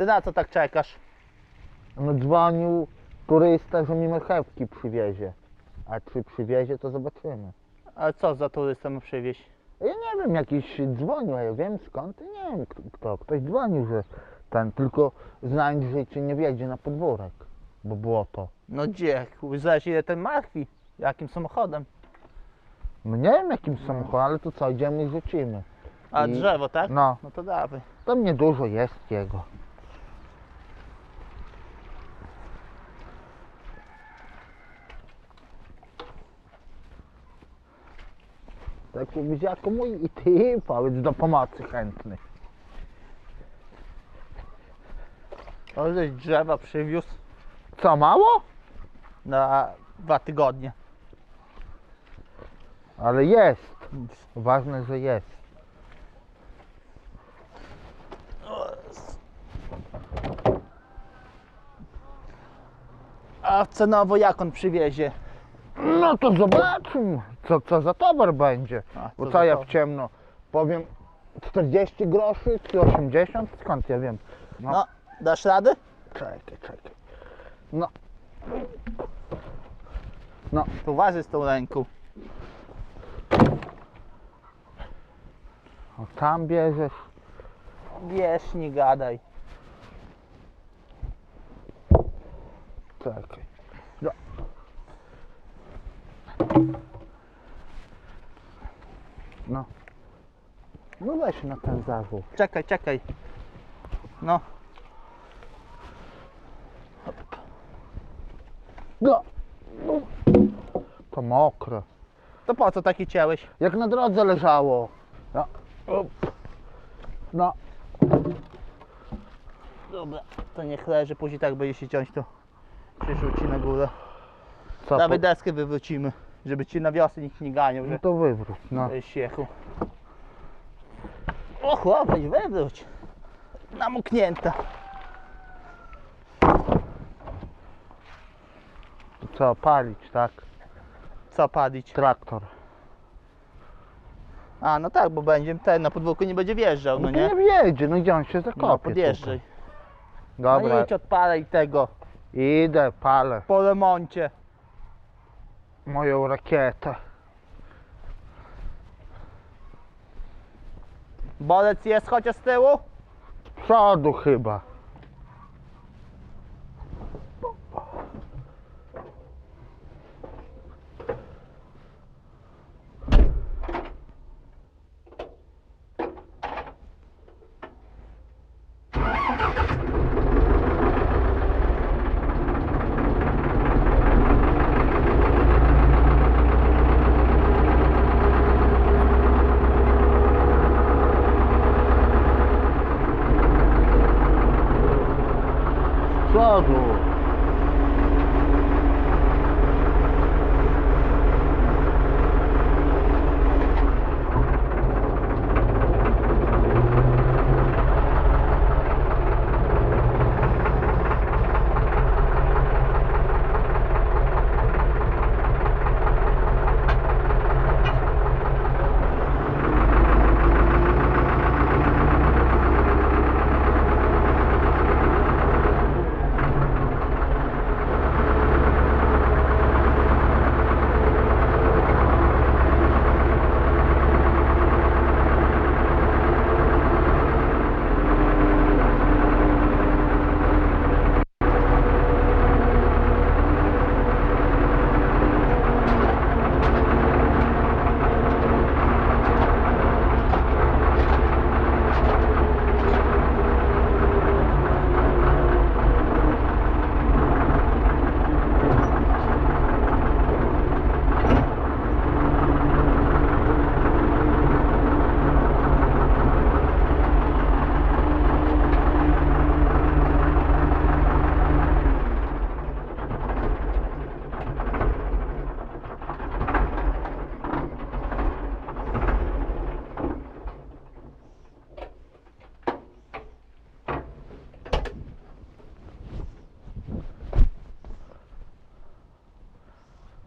Ty na co tak czekasz? No dzwonił turysta, że mi marchewki przywiezie. A czy przywiezie, to zobaczymy. A co za turystę mu przywieźć? Ja nie wiem, jakiś dzwonił, a ja wiem skąd, nie wiem kto, kto. Ktoś dzwonił, że ten, tylko znając, że czy nie wjedzie na podwórek, bo było to. No gdzie? Zależy ile ten marchwi. Jakim samochodem? No nie wiem jakim samochodem, ale to co, idziemy i rzucimy. A I- drzewo, tak? No, No to dawaj. tam niedużo jest jego. Tak mówisz, jako mój i ty, powiedz do pomocy chętny. To żeś drzewa przywiózł Co, mało? na dwa tygodnie. Ale jest. Ważne, że jest. A cenowo jak on przywiezie? No to zobaczymy, co, co za towar będzie. A, Bo co ja towar? w ciemno powiem 40 groszy czy 80? Skąd ja wiem? No. No, dasz radę? Czekaj, czekaj. No. No, To uważaj z tą ręką. o, tam bierzesz. Wiesz, nie gadaj. Czekaj. No. No. No weź na ten zarzut. Czekaj, czekaj. No, No. no. To mokre. to po co taki cięłeś? Jak na drodze leżało. No. No. Dobra, to niech leży, później tak będzie się ciąć, to przerzuci na górę. Co Nawet po... deskę wywrócimy, żeby ci na wiosnę nikt nie ganiał, No że to wywróć, no. żeś jechał. O chłopeć, wywróć. Namoknięta. To co, palić, tak? Co palić? Traktor. A, no tak, bo będzie ten na podwórku nie będzie wjeżdżał, no No nie? nie wjedzie, no gdzie on się zakopie No podjeżdżaj. tutaj. No Dobra, idź odpalaj tego idę, palę po remoncie. Moją rakietę. Bolec jest chociaż z tyłu? Przodu chyba. Z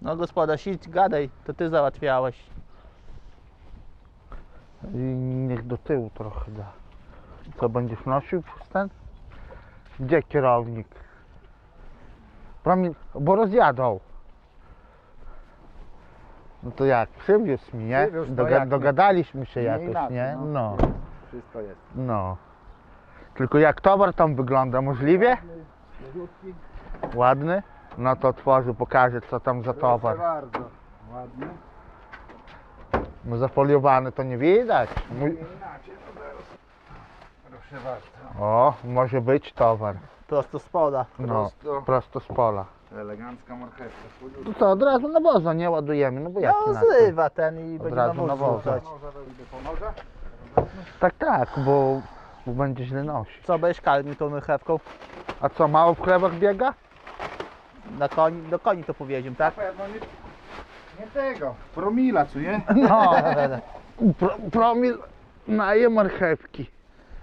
No gospoda, idź gadaj, to ty załatwiałeś. I niech do tyłu trochę da. Co będziesz nosił przez ten? Gdzie kierownik? Promil, bo rozjadą. No to jak? Przywiózł mi, nie? Przywiózł, no Doga- jak nie? dogadaliśmy się Nie jakoś, inaczej, nie? no. No, Wszystko jest. no. Tylko jak towar tam wygląda? Możliwie? Ładny? No to otworzę, pokażę co tam za towar. Proszę bardzo. Ładnie. No zafoliowany to nie widać. Mój... Inaczej to zaraz. Proszę bardzo. O, może być towar. Prosto z pola. No, Prosto. prosto z pola. Elegancka marchewka. chudziutka. To co, od razu na woza nie ładujemy, no bo jak No inaczej? zrywa ten i będzie razu na wóz woza. rzucać. Noża idę po noża. Tak, tak, bo, bo będzie źle nosić. Co będziesz karmił tą marchewką? A co, mało w chlebach biega? Na koni, do koni to powiedziałem, tak? Pewno nie, nie tego. Promila, co nie? No, pro, promil naje marchewki.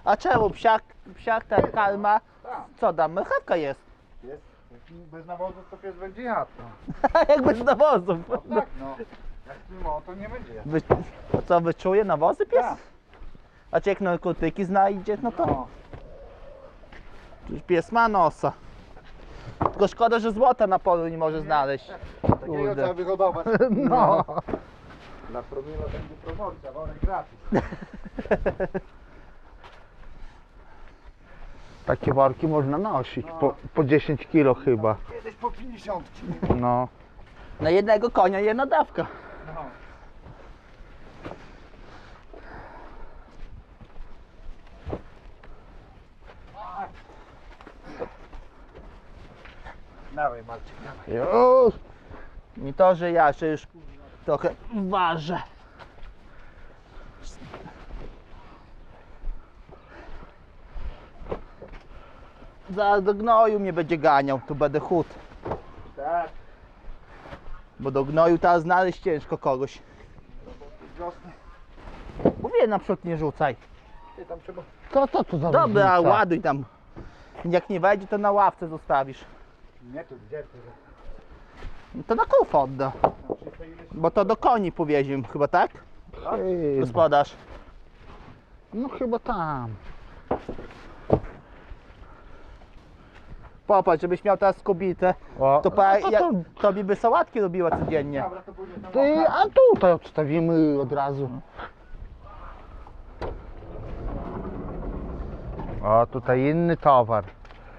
A czemu psiak, psiak ten karma? Tak. Co tam? Marchewka jest. Jest. Jak Bez nawozu to pies będzie jadł. No. Jakby z nawozów. No tak, no. Jak mimo, to nie będzie jadł. Wy, a co, wyczuje nawozy pies? Tak. A czy jak narkotyki znajdzie, no to No. pies ma nosa. Tylko szkoda, że złota na polu nie może znaleźć. Takiego trzeba wyhodować. No. Dla promila będzie promocja, worek gratis. Takie worki można nosić, po, po 10 kilo chyba. Kiedyś po 50. No. Na jednego konia jedna dawka. No. Dawaj Marcin, dawaj. Już. Nie to, że ja że już trochę ważę. Zaraz do gnoju mnie będzie ganiał, tu będę chód. Tak, Bo do gnoju teraz znaleźć ciężko kogoś. wiosny. Mówię na przód nie rzucaj. Ty tam trzeba... Co to tu za Dobra, różnica? ładuj tam. Jak nie wejdzie, to na ławce zostawisz. Nie tu, gdzie tu? No To na kuf odda. Bo to do koni powieziemy, chyba tak? Chyba. Gospodarz. No chyba tam. Popatrz, żebyś miał teraz kobietę. O, To, pa, to, ja, to, tobie by sałatki robiła codziennie. Dobra, to pójdzie tam. ty, a tutaj odstawimy od razu. O, tutaj inny towar.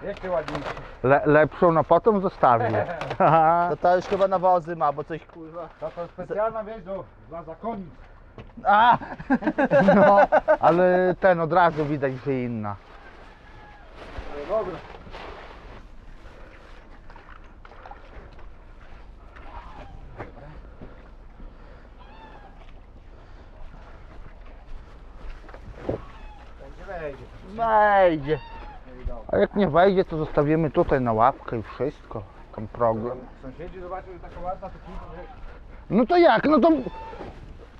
Jeszcze ładniejszy. Le, lepszą na potem zostawię. To to już chyba nawozy ma, bo coś kurwa. To, to specjalna wieś do, dla zakonic. A! No, ale ten od razu widać, że inna. Ale dobra. Wejdzie. Wejdzie. No. A jak nie wejdzie, to zostawimy tutaj na ławkę i wszystko. Tam program. Sąsiedzi zobaczą, że taka ładna, to. No to jak? No to,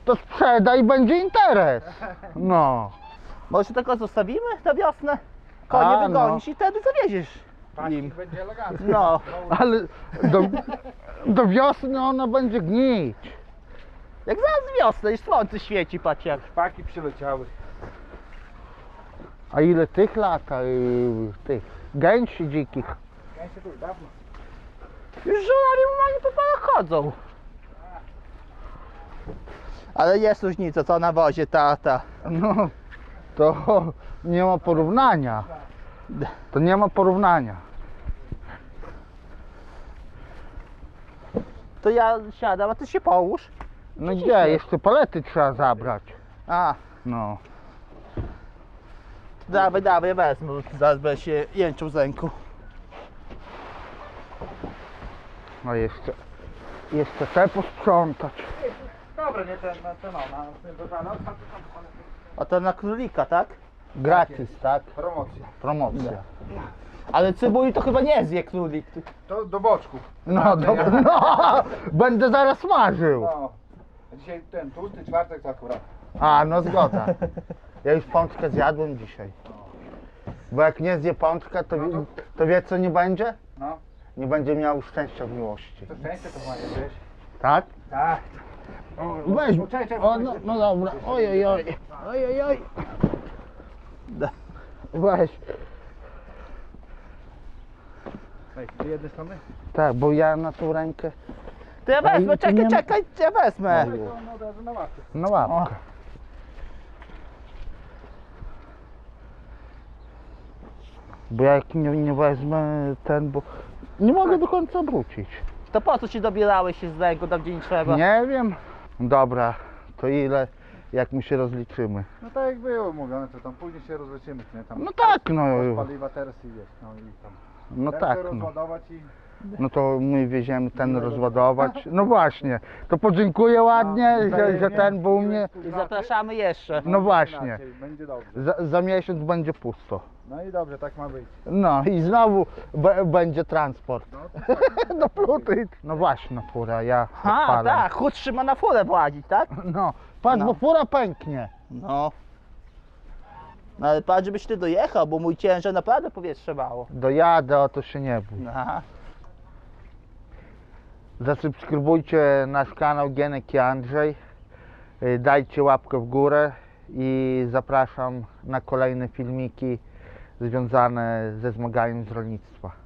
to sprzedaj i będzie interes. No. Może tylko zostawimy na wiosnę? Konie A, no. wygonisz i wtedy zawieziesz im. będzie elegancko. No. Ale do, do wiosny ona będzie gnić. Jak zaraz wiosnę i słońce świeci, patrz jak. Szpaki przyleciały. A ile tych lata? Yy, tych gęsi dzikich. Się tu już dawno. Już żołnierze normalnie po polach chodzą. Ale jest różnica, co na wozie, ta, ta. No, to nie ma porównania. To nie ma porównania. To ja siadam, a ty się połóż. No gdzie? Jeszcze palety trzeba zabrać. A, No. Dawaj, dawaj, wezmę, zaraz będę się jęczył z ręku. No jeszcze, jeszcze te posprzątać. Dobra, nie ten, ten, na ten do rana. A to na królika, tak? Gratis, tak? Promocja. Promocja. Ale cebuli to chyba nie zje królik. To do boczku. No, dobra. No, będę zaraz smażył. No. A dzisiaj ten tłusty czwartek to akurat. A, no zgoda. Ja już pączkę zjadłem dzisiaj. Bo jak nie zje pączka, to, wie- to wie co nie będzie? No. Nie będzie miał szczęścia w miłości. To szczęście to ma, wiesz. Tak? Tak. Weź. Czekaj, czekaj, O, no, no dobra. Oj, oj, oj. Oj, oj, oj. Da. Weź. Ej, z jednej strony? Tak, bo ja na tą rękę To ja wezmę, czekaj, czekaj, ja wezmę. No. Łapkę. na łapkę. Bo jak nie, nie wezmę ten, bo nie mogę do końca obrócić. To po co ci dobierałeś się z ręką tam gdzie nie trzeba? Nie wiem. Dobra, to ile, jak my się rozliczymy? No tak jak było mówione, to tam później się rozleczymy, nie? Tam No tak, no. paliwa teraz i wiesz, no i tam. No tak, no. rozładować i... No to my wieziemy ten rozładować. No właśnie, to podziękuję ładnie, No, że, że ten był mnie. I zapraszamy jeszcze. No właśnie. Inaczej, Będzie dobrze. Za, za miesiąc będzie pusto. No i dobrze, tak ma być. No i znowu będzie transport. No, tak. Do pluty. No właśnie, no fura, ja A, odpalam. tak, chudszy ma na furę władzić, tak? No, patrz, No. bo fura pęknie. No. No ale patrz, żebyś ty dojechał, bo mój ciężar naprawdę powietrze mało. Dojadę, o to się nie bój. Aha. Zasubskrybujcie nasz kanał Gienek i Andrzej. Y, Dajcie łapkę w górę i zapraszam na kolejne filmiki związane ze zmaganiem z rolnictwa.